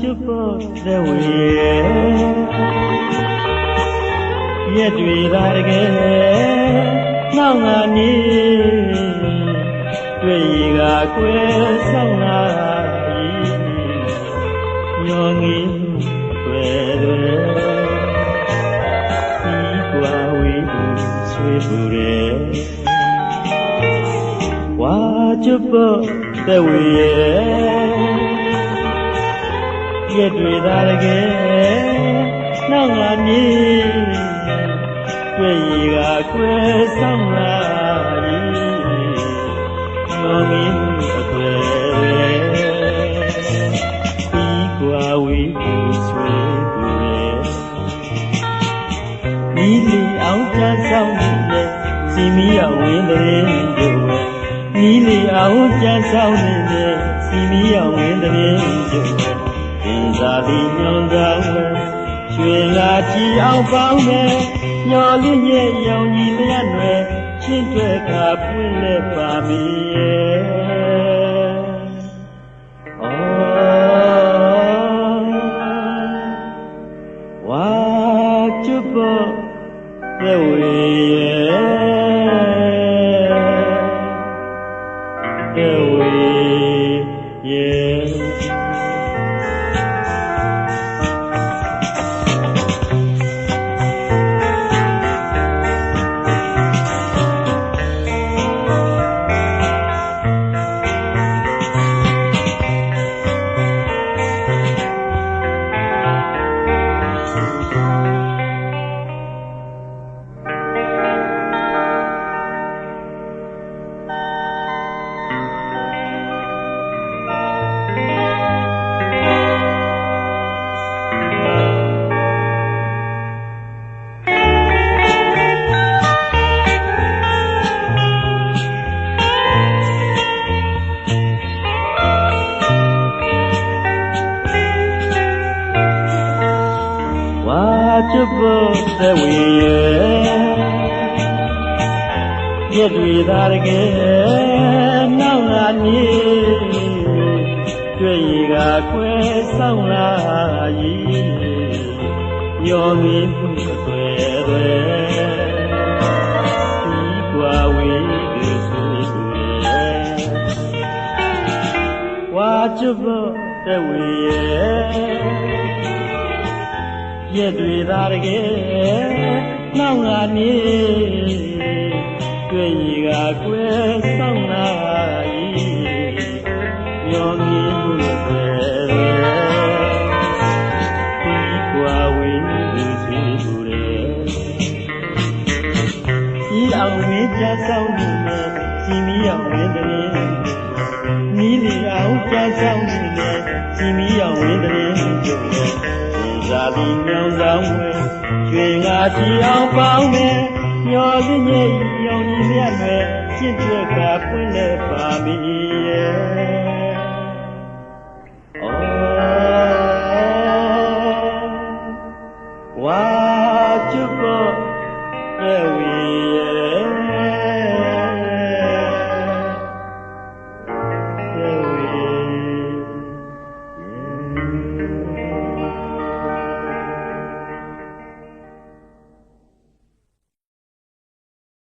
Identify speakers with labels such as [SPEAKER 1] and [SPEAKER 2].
[SPEAKER 1] ကျွတ်ပေါ်သက်ဝေရက်တွေသာတကယ်နောက်ငါနေတွေ့ရကကွယ်ဆောင်လာညောငီတွေ့တယ်ဒီကွာဝေးဆွေးပူတယ်ဝါကျွတ်ပေါ်သက်ဝေ ရက်တွေသာတကယ်နောက်ငါနေတွေ့ရကကွယ်ဆောင်လာညောငီအကွယ်ဒီကွာဝေးဆွေးပူတယ်နီးလီအောင်ချမ်းဆောင်နေတဲ့စီမီအောင်ဝင်းတဲ့တို့ပဲနီးလီအောင်ချမ်းဆောင်နေတဲ့စီမီအောင်ဝင်းတဲ့တို့ပဲ သင်္သာတိညောင်းဆောင်ပဲရွှေလာကြည်အောင်ပေါင်းမယ်ညော်လေးရဲ့ရောင်ကြီးလျက်တွေချင်းတွဲခါပွင့်လက်ပါမီရဲ့ဩဝါကျွတ်ပေါ်သက်ဝေ ချပ်ဖို့သက်ဝေရဲ့ရက်တွေသာတကယ်နောက်လာနေတွေ့ရကကွယ်ဆောင်လာရီညောမီမှုအသွဲတွေဒီကွာဝေးတွေဆွေးတွေဝါချပ်ဖို့သက်ဝေရဲ့ ရက်တွေသာတကယ်နောက်လာနေတွေ့ရကကွယ်ဆောင်လာဤညောင်ကြီးမှုပဲဒီကွာဝေးသူစီဘူရဲဤအောင်မင်းကြဆောင်နေနဲ့စီမီအောင်ဝင်းတဲ့နီးလီအောင်ကြဆောင်နေနဲ့စီမီအောင်ဝင်းတဲ့ကျုံ နဲ့ဇာတိညောင်ဆောင်ဝဲရွှေငါကြည်အောင်ပေါင်းမယ်ညော်စင်းရဲ့ရောင်ကြီးမြတ်ပဲချစ်ချက်ကပွင့်လဲပါမည်